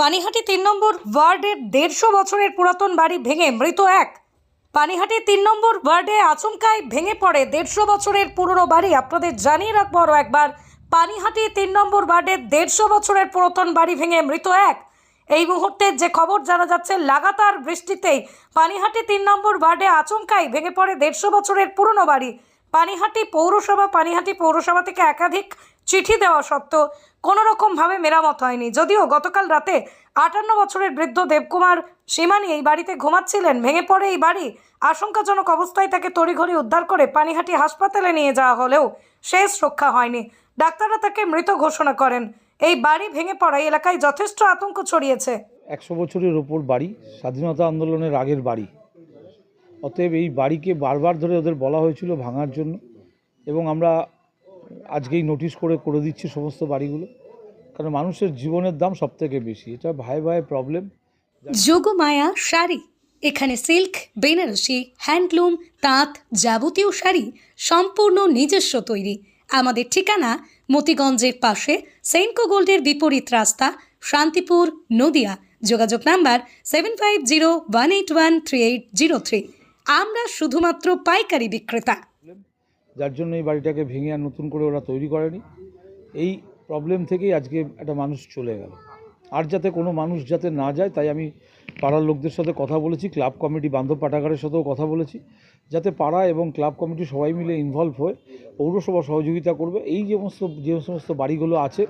পানিহাটি তিন নম্বর ওয়ার্ডের দেড়শো বছরের পুরাতন বাড়ি ভেঙে মৃত এক। পানিহাটি তিন নম্বর ওয়ার্ডে আচমকায় ভেঙে পড়ে দেড়শো বছরের পুরনো বাড়ি। আপনাদের জানিয়ে রাখব আরও একবার, পানিহাটি তিন নম্বর ওয়ার্ডের দেড়শো বছরের পুরাতন বাড়ি ভেঙে মৃত এক। এই মুহূর্তে যে খবর জানা যাচ্ছে, লাগাতার বৃষ্টিতেই পানিহাটি তিন নম্বর ওয়ার্ডে আচমকাই ভেঙে পড়ে দেড়শো বছরের পুরনো বাড়ি। পানিহাটি পৌরসভা পানিহাটি পৌরসভা থেকে একাধিক চিঠি দেওয়া সত্ত্বেও কোনো রকমভাবে মেরামত হয়নি। যদিও গতকাল রাতে আটান্ন বছরের বৃদ্ধ দেবকুমার সীমানি এই বাড়িতে ঘুমাচ্ছিলেন, ভেঙে পড়ে এই বাড়ি, আশঙ্কাজনক অবস্থায় তাকে তড়িঘড়ি উদ্ধার করে পানিহাটি হাসপাতালে নিয়ে যাওয়া হলেও শেষ রক্ষা হয়নি। ডাক্তাররা তাকে মৃত ঘোষণা করেন। এই বাড়ি ভেঙে পড়ায় এলাকায় যথেষ্ট আতঙ্ক ছড়িয়েছে। একশো বছরের ওপর বাড়ি, স্বাধীনতা আন্দোলনের আগের বাড়ি। অতএব এই বাড়িকে বারবার ধরে ওদের বলা হয়েছিল ভাঙার জন্য এবং আমরা আজকেই নোটিশ করে করে দিচ্ছি সমস্ত বাড়িগুলো। কারণ মানুষের জীবনের দাম সব থেকে বেশি। এটা ভাই ভাই প্রবলেম যোগমায়া শাড়ি। এখানে সিল্ক বেনারসি হ্যান্ডলুম তাঁত যাবতীয় শাড়ি সম্পূর্ণ নিজস্ব তৈরি। আমাদের ঠিকানা মতিগঞ্জের পাশে সেনকো গোল্ডের বিপরীত রাস্তা, শান্তিপুর, নদিয়া। যোগাযোগ number seven five zero one eight one three eight zero three আমরা শুধুমাত্র পাইকারি বিক্রেতা। যার জন্য এই বাড়িটাকে ভেঙে আর নতুন করে ওরা তৈরি করেনি। এই প্রবলেম থেকেই আজকে একটা মানুষ চলে গেল। আর যাতে কোনো মানুষ যাতে না যায়, তাই আমি পাড়ার লোকদের সাথে কথা বলেছি, ক্লাব কমিটি বান্ধব পাঠাগারের সাথেও কথা বলেছি, যাতে পাড়া এবং ক্লাব কমিটি সবাই মিলে ইনভলভ হয়ে পৌরসভা সহযোগিতা করবে। এই যে সমস্ত যে সমস্ত বাড়িগুলো আছে,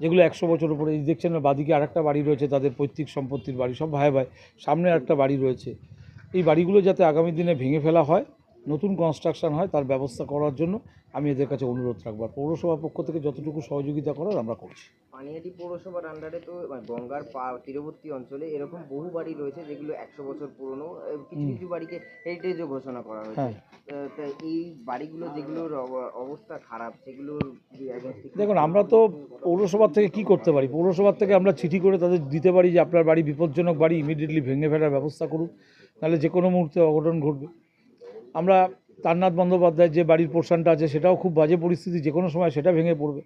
যেগুলো একশো বছর উপরে, এই দেখছেন না, বাদিকে আরেকটা বাড়ি রয়েছে, তাদের পৈতৃক সম্পত্তির বাড়ি, সব ভাই ভাই, সামনে একটা বাড়ি রয়েছে। এই বাড়িগুলো যাতে আগামী দিনে ভেঙে ফেলা হয় নতুন কনস্ট্রাকশন হয় তার ব্যবস্থা করার জন্য আমি এদের কাছে অনুরোধ রাখব। আর পৌরসভার পক্ষ থেকে যতটুকু সহযোগিতা করার আমরা করছি। পানিহাটি পৌরসভার আন্ডারে তো মানে গঙ্গার তীরবর্তী অঞ্চলে এরকম বহু বাড়ি রয়েছে যেগুলো একশো বছর পুরনো। কিছু কিছু বাড়িকে হেরিটেজও ঘোষণা করা হয়েছে। হ্যাঁ। এই বাড়িগুলো যেগুলোর অব- অবস্থা খারাপ কি দেখুন আমরা তো পৌরসভার থেকে কি করতে পারি? পৌরসভার থেকে আমরা চিঠি করে তাদের দিতে পারি যে আপনার বাড়ি বিপজ্জনক বাড়ি ইমিডিয়েটলি ভেঙে ফেলার ব্যবস্থা করুন। তাহলে যে কোনো মুহূর্তে অঘটন ঘটবে। আমরা তারনাথ বন্দ্যোপাধ্যায়ের যে বাড়ির পোর্শনটা আছে, সেটাও খুব বাজে পরিস্থিতি যে কোনো সময় সেটা ভেঙে পড়বে।